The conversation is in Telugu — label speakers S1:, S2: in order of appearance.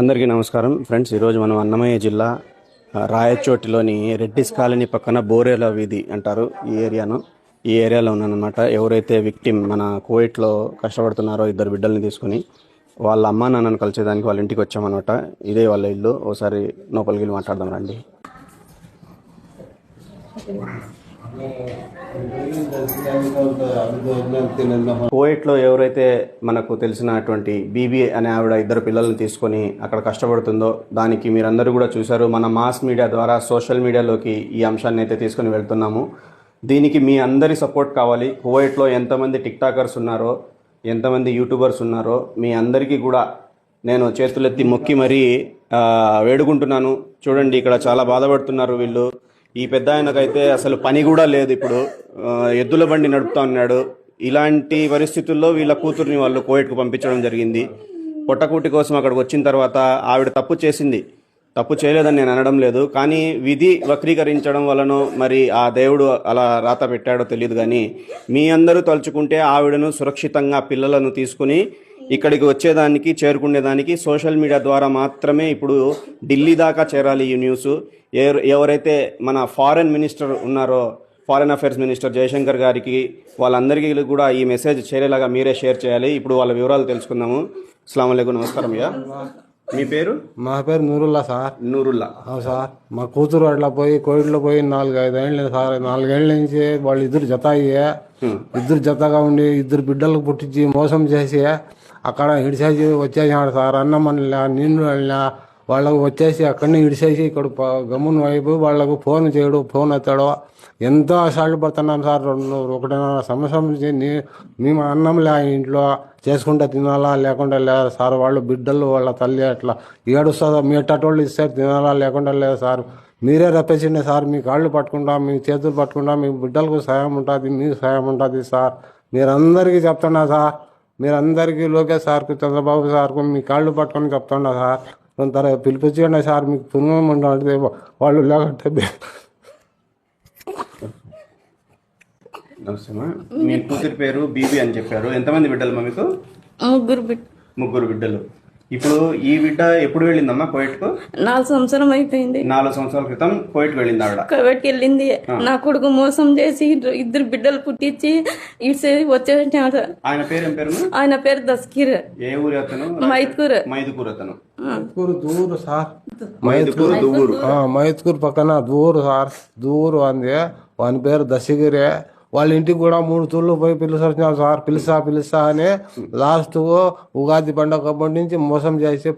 S1: అందరికీ నమస్కారం. ఫ్రెండ్స్ ఈరోజు మనం అన్నమయ్య జిల్లా రాయచోటిలోని రెడ్డిస్ కాలనీ పక్కన బోరేల వీధి అంటారు ఈ ఏరియాను. ఈ ఏరియాలో ఉన్నానమాట ఎవరైతే విక్టిమ్ మన కోవిట్లో కష్టపడుతున్నారో ఇద్దరు బిడ్డల్ని తీసుకుని వాళ్ళ అమ్మా నాన్నను కలిసేదానికి వాళ్ళ ఇంటికి వచ్చామన్నమాట. ఇదే వాళ్ళ ఇల్లు. ఓసారి లోపలికి వెళ్ళి మాట్లాడదాం రండి. కోవిట్లో ఎవరైతే మనకు తెలిసినటువంటి బీబీ అనే ఆవిడ ఇద్దరు పిల్లల్ని తీసుకొని అక్కడ కష్టపడుతుందో దానికి మీరందరూ కూడా చూశారు. మన మాస్ మీడియా ద్వారా సోషల్ మీడియాలోకి ఈ అంశాన్ని అయితే తీసుకొని వెళ్తున్నాము. దీనికి మీ అందరి సపోర్ట్ కావాలి. కువైట్లో ఎంతమంది టిక్టాకర్స్ ఉన్నారో ఎంతమంది యూట్యూబర్స్ ఉన్నారో మీ అందరికీ కూడా నేను చేతులెత్తి మొక్కి మరీ వేడుకుంటున్నాను. చూడండి ఇక్కడ చాలా బాధపడుతున్నారు వీళ్ళు. ఈ పెద్ద ఆయనకైతే అసలు పని కూడా లేదు ఇప్పుడు. ఎద్దుల బండి నడుపుతా ఉన్నాడు. ఇలాంటి పరిస్థితుల్లో వీళ్ళ కూతుర్ని వాళ్ళు కోవిడ్కు పంపించడం జరిగింది. పొట్టకూటి కోసం అక్కడికి వచ్చిన తర్వాత ఆవిడ తప్పు చేసింది. తప్పు చేయలేదని నేను అనడం లేదు. కానీ విధి వక్రీకరించడం వలనో మరి ఆ దేవుడు అలా రాత పెట్టాడో తెలియదు కానీ మీ అందరూ తలుచుకుంటే ఆవిడను సురక్షితంగా పిల్లలను తీసుకుని ఇక్కడికి వచ్చేదానికి చేరుకునేదానికి సోషల్ మీడియా ద్వారా మాత్రమే ఇప్పుడు ఢిల్లీ దాకా చేరాలి ఈ న్యూస్. ఎవరు ఎవరైతే మన ఫారెన్ మినిస్టర్ ఉన్నారో ఫారెన్ అఫైర్స్ మినిస్టర్ జయశంకర్ గారికి వాళ్ళందరికీ కూడా ఈ మెసేజ్ చేరేలాగా మీరే షేర్ చేయాలి. ఇప్పుడు వాళ్ళ వివరాలు తెలుసుకుందాము. అస్సలం నమస్కారం అయ్యా. మీ పేరు?
S2: మా పేరు నూరుల్లా సార్.
S1: నూరుల్లా.
S2: అవును సార్. మా కూతురు అట్లా పోయి కోవిడ్లో పోయి నాలుగు ఐదు ఏళ్ళు సార్. నాలుగేళ్ళ నుంచి వాళ్ళు ఇద్దరు జత అయ్యే ఇద్దరు జతగా ఉండి ఇద్దరు బిడ్డలకు పుట్టించి మోసం చేసి అక్కడ ఇడిసేసి వచ్చేసాడు సార్. అన్నం అనలే నీళ్ళు వెళ్ళినా వాళ్ళకు వచ్చేసి అక్కడనే ఇడిసేసి ఇక్కడ గమ్మున వైపు వాళ్ళకు ఫోన్ చేయడు ఫోన్ ఎత్తాడు. ఎంతో అసాల్ట్ పడుతున్నాం సార్ రెండు ఒకటిన్నర సంవత్సరం నుంచి మేము అన్నం లే ఇంట్లో చేసుకుంటే తినాలా లేకుండా లేదు సార్? వాళ్ళు బిడ్డలు వాళ్ళ తల్లి అట్లా ఏడుస్తుందో మీ ఎట్టోళ్ళు ఇస్తే తినాలా లేకుండా లేదు సార్? మీరే రప్పించండి సార్ మీ కాళ్ళు పట్టుకుంటాం మీ చేతులు పట్టుకుంటాం మీ బిడ్డలకు సాయం ఉంటుంది మీకు సాయం ఉంటుంది సార్. మీరందరికీ చెప్తున్నా సార్ మీరందరికీ లోకేష్ సార్కు చంద్రబాబు సార్కు మీ కాళ్ళు పట్టుకొని చెప్తున్నా సార్. కొంత పిలిపించండి సార్ మీకు పుణ్యం ఉంటుంది వాళ్ళు లేకుంటే బే-
S1: నమస్తే మీ కూతురి పేరు బీబీ అని చెప్పారు. ఎంతమంది బిడ్డలు మీకు?
S3: ముగ్గురు బిడ్డ
S1: ముగ్గురు బిడ్డలు. ఇప్పుడు ఈ బిడ్డ ఎప్పుడు వెళ్ళిందమ్మా కోయిట్కు
S3: నాలుగు సంవత్సరం అయిపోయింది.
S1: నాలుగు సంవత్సరాల క్రితం కోయిట్కి వెళ్ళింది ఆవిడ.
S3: కోవిడ్కి వెళ్ళింది. నా కొడుకు మోసం చేసి ఇద్దరు- బిడ్డలు పుట్టించి ఇట్స్ వచ్చేసాడు
S1: ఆయన పేరు ఏం పేరు
S3: ఆయన పేరు దస్కీర్.
S1: ఏ ఊరి అతను?
S3: మైత్కూర్.
S1: మైదుకూరు అతను.
S2: మైత్కూరు దూరు సార్.
S1: మైదుకూరు దువ్వూరు
S2: ఆ, మైత్కూరు పక్కన దూరు సార్. దూరు అంది. వాని పేరు దశగిరి. వాళ్ళ ఇంటికి కూడా మూడు తూర్లు పోయి పిలిచొచ్చినాం సార్ పిలుస్తా పిలుస్తా అని లాస్ట్ ఉగాది పండగ అప్పటి నుంచి మోసం చేసి